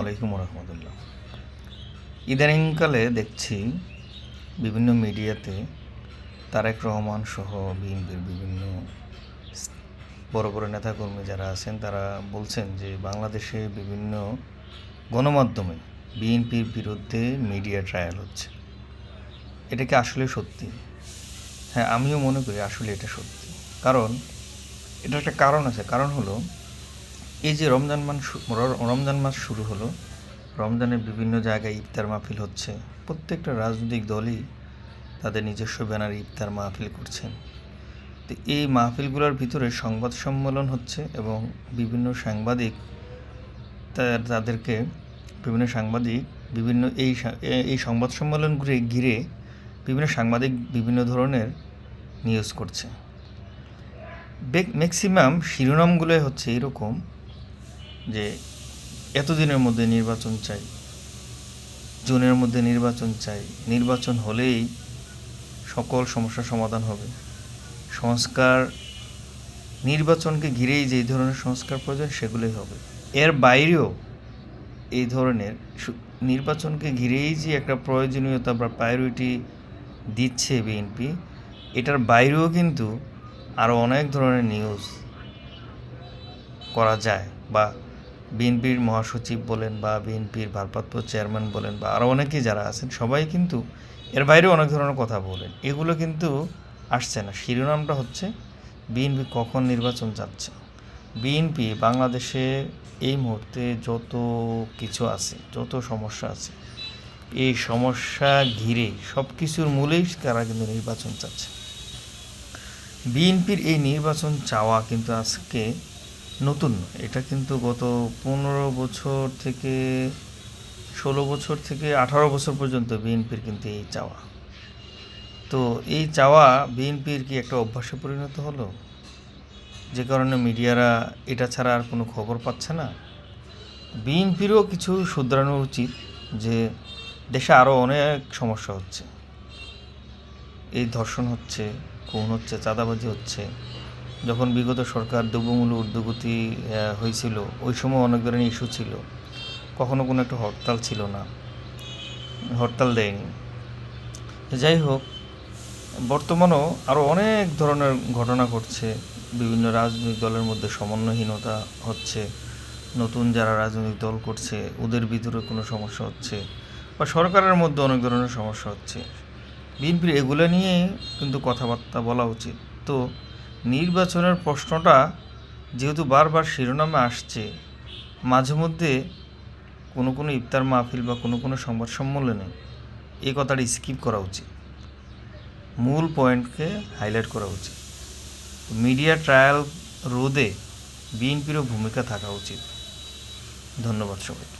আলাইকুম রহমতুল্লাহ। ইদানিংকালে দেখছি বিভিন্ন মিডিয়াতে তারেক রহমান সহ বিএনপির বিভিন্ন বড় বড় নেতাকর্মী যারা আছেন, তারা বলছেন যে বাংলাদেশে বিভিন্ন গণমাধ্যমে বিএনপির বিরুদ্ধে মিডিয়া ট্রায়াল হচ্ছে। এটা কি আসলে সত্যি? হ্যাঁ আমিও মনে করি আসলে এটা সত্যি। কারণ এটা একটা কারণ আছে। কারণ হলো এই যে রমজান র- রমজান মাস শুরু হলো রমজানের বিভিন্ন জায়গায় ইফতার মাহফিল হচ্ছে। প্রত্যেকটা রাজনৈতিক দলই তাদের নিজস্ব ব্যানারে ইফতার মাহফিল করছেন। তো এই মাহফিলগুলোর ভিতরে সংবাদ সম্মেলন হচ্ছে এবং বিভিন্ন সাংবাদিক তাদেরকে বিভিন্ন সাংবাদিক বিভিন্ন এই এই সংবাদ সম্মেলনগুলি ঘিরে বিভিন্ন সাংবাদিক বিভিন্ন ধরনের নিউজ করছে। ম্যাক্সিমাম শিরোনামগুলো হচ্ছে এরকম। যে এতদিনের মধ্যে নির্বাচন চাই, জুনের মধ্যে নির্বাচন চাই, নির্বাচন হলেই সকল সমস্যার সমাধান হবে। সংস্কার, নির্বাচনকে ঘিরেই যেই ধরনের সংস্কার প্রয়োজন সেগুলোই হবে। এর বাইরেও এই ধরনের নির্বাচনকে ঘিরেই যে একটা প্রয়োজনীয়তা বা প্রায়োরিটি দিচ্ছে বিএনপি এটার বাইরেও কিন্তু আরও অনেক ধরনের নিউজ করা যায় বা বিএনপির মহাসচিব বলেন বা বিএনপির ভারপ্রাপ্ত চেয়ারম্যান বলেন বা আরও অনেকেই যারা আছেন, সবাই কিন্তু এর বাইরেও অনেক ধরনের কথা বলেন। এগুলো কিন্তু আসছে না। শিরোনামটা হচ্ছে, বিএনপি কখন নির্বাচন চাচ্ছে বিএনপি, বাংলাদেশে এই মুহূর্তে যত কিছু আছে, যত সমস্যা আছে, এই সমস্যা ঘিরে সব কিছুর মূলেই তারা কিন্তু নির্বাচন চাচ্ছে। বিএনপির এই নির্বাচন চাওয়া কিন্তু আজকে নতুন, এটা কিন্তু গত পনেরো বছর থেকে ষোলো বছর থেকে আঠারো বছর পর্যন্ত বিএনপির কিন্তু এই চাওয়া। তো এই চাওয়া বিএনপির কি একটা অভ্যাসে পরিণত হলো? যে কারণে মিডিয়ারা এটা ছাড়া আর কোনো খবর পাচ্ছে না? বিএনপিরও কিছু শুধরানো উচিত যে দেশে আরও অনেক সমস্যা হচ্ছে। এই ধর্ষণ হচ্ছে, খুন হচ্ছে, চাঁদাবাজি হচ্ছে যখন বিগত সরকার দ্রব্যমূল্য ঊর্ধ্বগতি হয়েছিল, ওই সময় অনেক ধরনের ইস্যু ছিল। কখনো কোনো একটা হরতাল ছিল না। হরতাল দেয়নি। যাই হোক, বর্তমানেও আরও অনেক ধরনের ঘটনা ঘটছে। বিভিন্ন রাজনৈতিক দলের মধ্যে সমন্বয়হীনতা হচ্ছে। নতুন যারা রাজনৈতিক দল করছে, ওদের ভিতরে কোনো সমস্যা হচ্ছে বা সরকারের মধ্যে অনেক ধরনের সমস্যা হচ্ছে। বিএনপির এগুলো নিয়ে কিন্তু কথাবার্তা বলা উচিত। তো নির্বাচনের প্রশ্নটা যেহেতু বারবার শিরোনামে আসছে, মাঝে মধ্যে কোনো কোনো ইফতার মাহফিল বা কোনো কোনো সংবাদ সম্মেলনে এই কথাটা স্কিপ করা উচিত। মূল পয়েন্টকে হাইলাইট করা উচিত। মিডিয়া ট্রায়াল রোধে বিএনপিরও ভূমিকা থাকা উচিত। ধন্যবাদ সবাইকে।